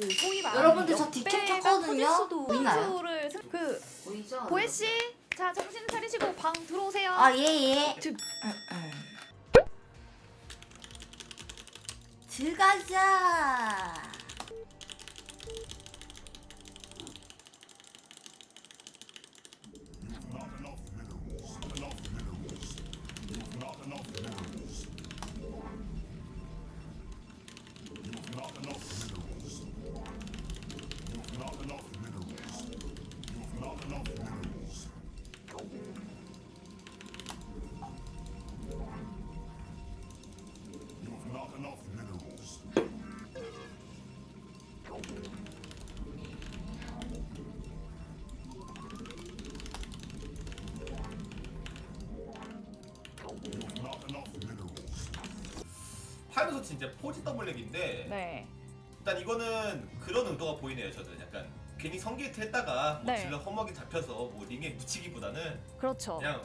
그 소위 말하는 여러분들 저 역배가 켰거든요? 수도 보이나요? 선수를 승- 그 보이죠? 보혜 씨, 자 정신 차리시고 방 들어오세요. 아 예예. 저- 들어가자. 파이로소치 이제 포지 더블렉인데 네. 일단 이거는 그런 의도가 보이네요 저는 약간 괜히 성게이트 했다가 뭐 네. 질러 허먹이 잡혀서 뭐 링에 묻히기보다는 그렇죠. 그냥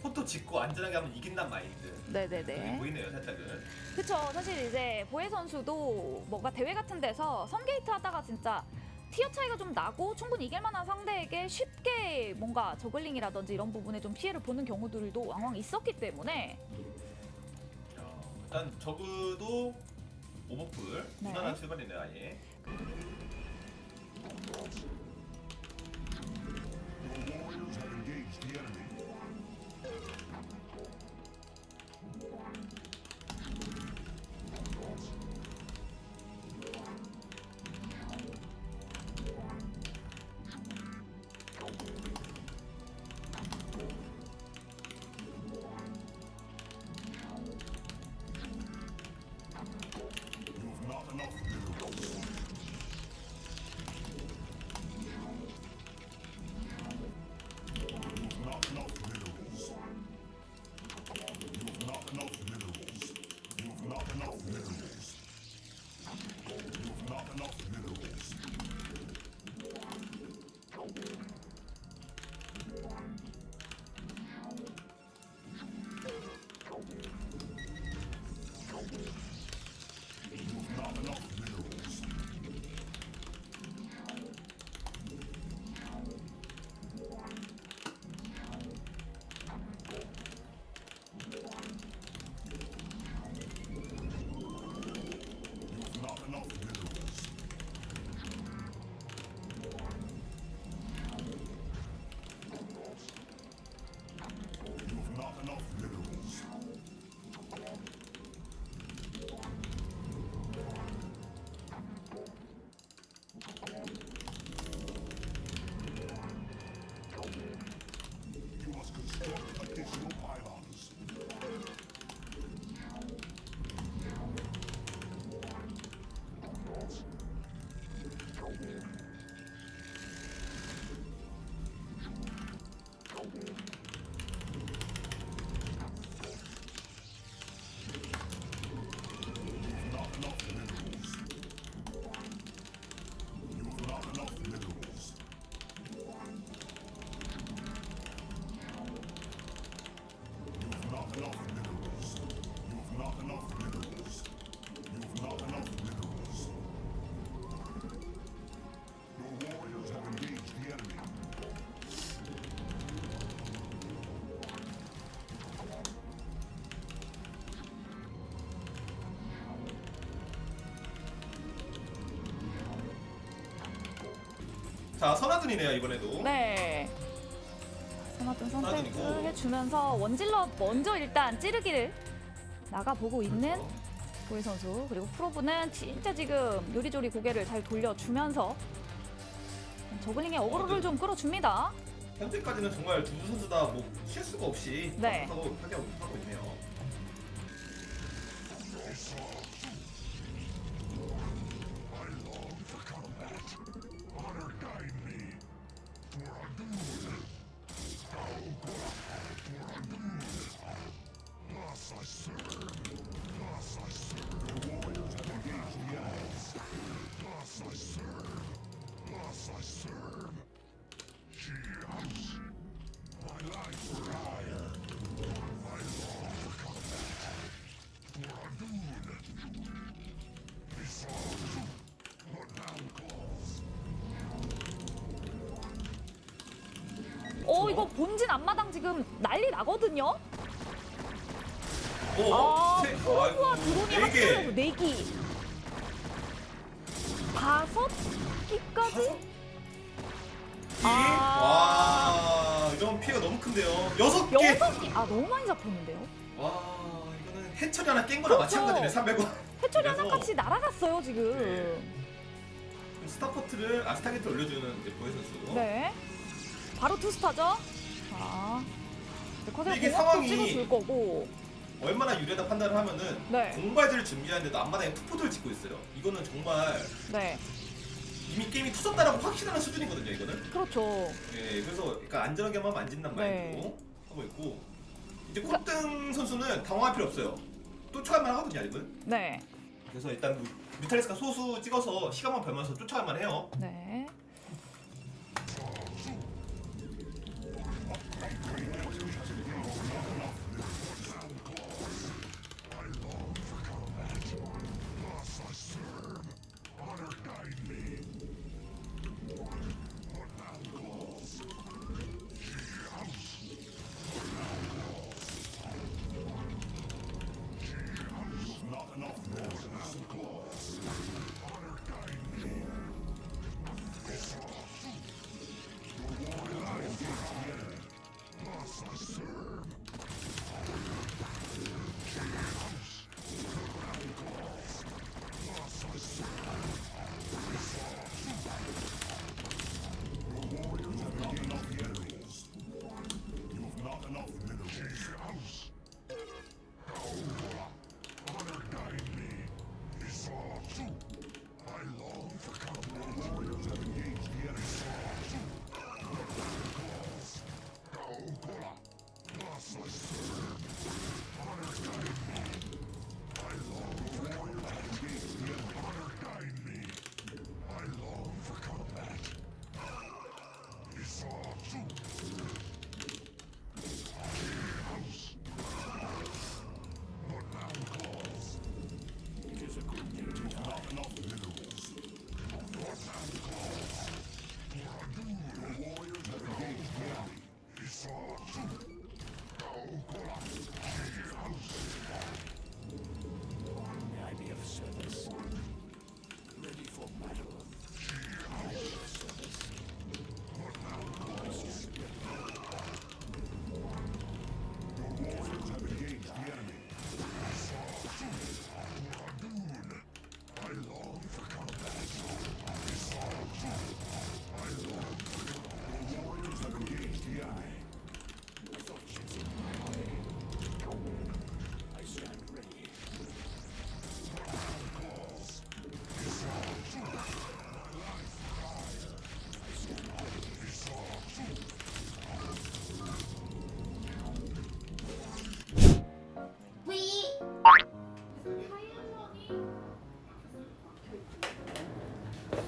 포토 짓고 안전하게 하면 이긴단 마인드 그게 네네네. 보이네요 살짝은 그쵸. 사실 이제 보혜 선수도 뭔가 대회 같은 데서 선게이트 하다가 진짜 티어 차이가 좀 나고 충분히 이길 만한 상대에게 쉽게 뭔가 저글링이라든지 이런 부분에 좀 피해를 보는 경우들도 왕왕 있었기 때문에 야, 일단 저그도 오버풀 네. 무난한 출발이네요 아예 Warriors have engaged the enemy. 자 선하든이네요 이번에도 네. 선호든 선택을 선호든이고. 해주면서 원질러 먼저 일단 찌르기를 나가보고 있는 보혜 선수 그리고 프로브는 진짜 지금 요리조리 고개를 잘 돌려주면서 저글링의 어그로를 좀 끌어줍니다. 현재까지는 정말 두 선수 다뭐 실수가 없이 네. 하고 있네요 본진 앞마당 지금 난리 나거든요. 오, 아, 세- 프로브와 아이고, 드론이 네 개. 합쳐서 네 기. 다섯 기까지? 피? 아. 와, 이런 피해가 너무 큰데요. 여섯 개. 여섯 기. 아 너무 많이 잡혔는데요. 와, 이거는 해처리 하나 깬 거랑 그렇죠. 마찬가지네. 300원. 해초리 그래서- 하나같이 날아갔어요 지금. 네. 스타포트를 아 스타게트 올려주는 이제 보혜 선수. 네. 바로 투스타죠. 자. 이제 커세가 이게 상황이- 찍어줄 거고. 얼마나 유리하다 판단을 하면은 네. 공발지를 준비하는데도 앞마당에 투포트를 짓고 있어요. 이거는 정말 네. 이미 게임이 터졌다라고 확신하는 수준이거든요. 이거는. 그렇죠. 예, 그래서 그러니까 안전하게만 안 짓는 네. 마인드로 하고 있고 이제 콧등 선수는 당황할 필요 없어요. 쫓아갈만 하거든요, 아직은. 네. 그래서 일단 뭐 뮤탈리스가 소수 찍어서 시간만 벌면서 쫓아갈만 해요. 네.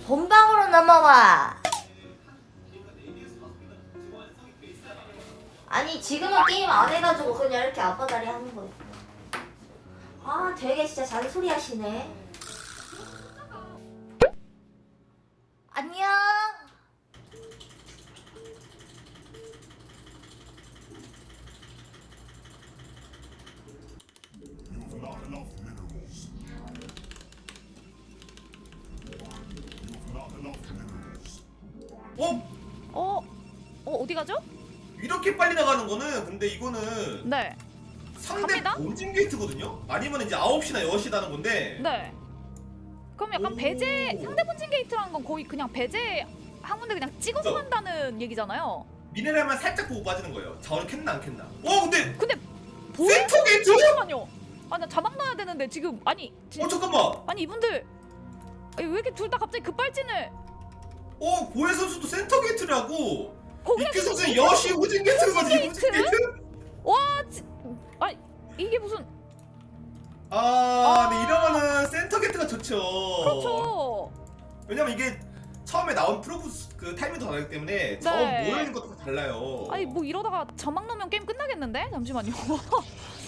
본방으로 넘어와. 아니 지금은 게임 안 해가지고 그냥 이렇게 앞바다리 하는 거예요. 아 되게 진짜 잔소리 하시네. 안녕. 어 어디 가죠? 이렇게 빨리 나가는 거는 근데 이거는 네. 상대 갑니다. 본진 게이트거든요? 아니면 이제 9시나 10시 다는 건데 네. 그럼 약간 오. 배제 상대 본진 게이트라는 건 거의 그냥 배제 한 군데 그냥 찍어서 그죠. 간다는 얘기잖아요. 미네랄만 살짝 보고 빠지는 거예요. 자원을 캤나 안 캤나. 어 근데 근데 보이 센터 게이트? 잠깐만요. 아나 자막 넣어야 되는데 지금 아니 지, 어 잠깐만. 아니 이분들 아니, 왜 이렇게 둘 다 갑자기 급발진을 어 보혜 선수도 센터 게이트라고. 거기다 이규 선수는 여시 후진 게이트인 거지. 후진 후진 게이트? 게이트? 와 지, 아니 이게 무슨 아, 근데 이러면은 센터 게이트가 좋죠. 그렇죠. 왜냐면 이게 처음에 나온 프로브스 그 타이밍도 다르기 때문에 자원 네. 모여있는 것도 다 달라요. 아니 뭐 이러다가 자막 넣으면 게임 끝나겠는데? 잠시만요.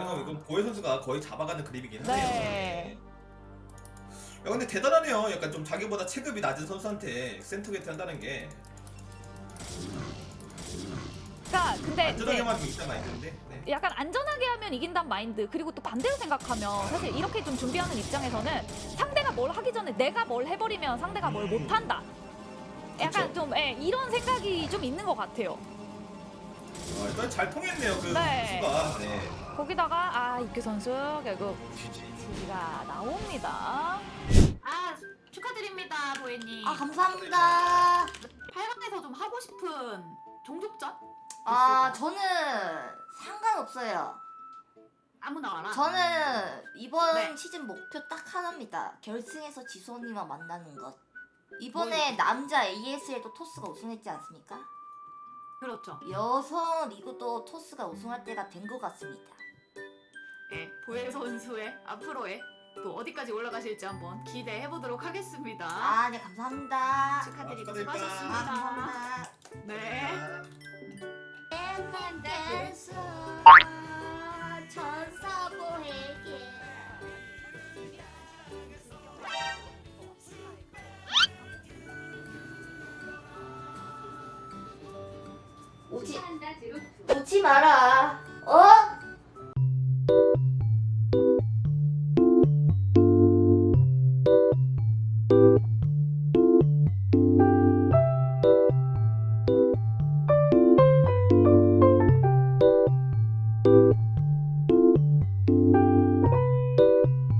좀 보혜 선수가 거의 잡아가는 그림이긴 네. 하네요. 야 근데 대단하네요. 약간 좀 자기보다 체급이 낮은 선수한테 센터 게이트 한다는 게 그러니까 근데 이제 안전하게만 좀 있다 마인드인데. 네. 약간 안전하게 하면 이긴다는 마인드 그리고 또 반대로 생각하면 사실 이렇게 좀 준비하는 입장에서는 상대가 뭘 하기 전에 내가 뭘 해버리면 상대가 뭘 음. 못한다. 약간. 좀 예, 이런 생각이 좀 있는 것 같아요. 어, 일단 잘 통했네요 그 네. 선수가. 네. 거기다가 아 이규 선수 결국 지지가 나옵니다. 아 축하드립니다 보혜님 아 감사합니다. 8강에서 좀 하고 싶은 종족전? 아 저는 상관없어요. 아무나 와라 저는 이번 네. 시즌 목표 딱 하나입니다. 결승에서 지소님과 만나는 것. 이번에 남자 ASL도 토스가 우승했지 않습니까? 그렇죠 여성 리그도 토스가 우승할 때가 된 것 같습니다. 예, 보혜 선수의 앞으로의 또 어디까지 올라가실지 한번 기대해 보도록 하겠습니다 아, 네 감사합니다. 축하드리고 아, 축하드립니다. 아, 수고하셨습니다 감사합니다. 네 댄스 천사보에게 오지 오지 마라 어?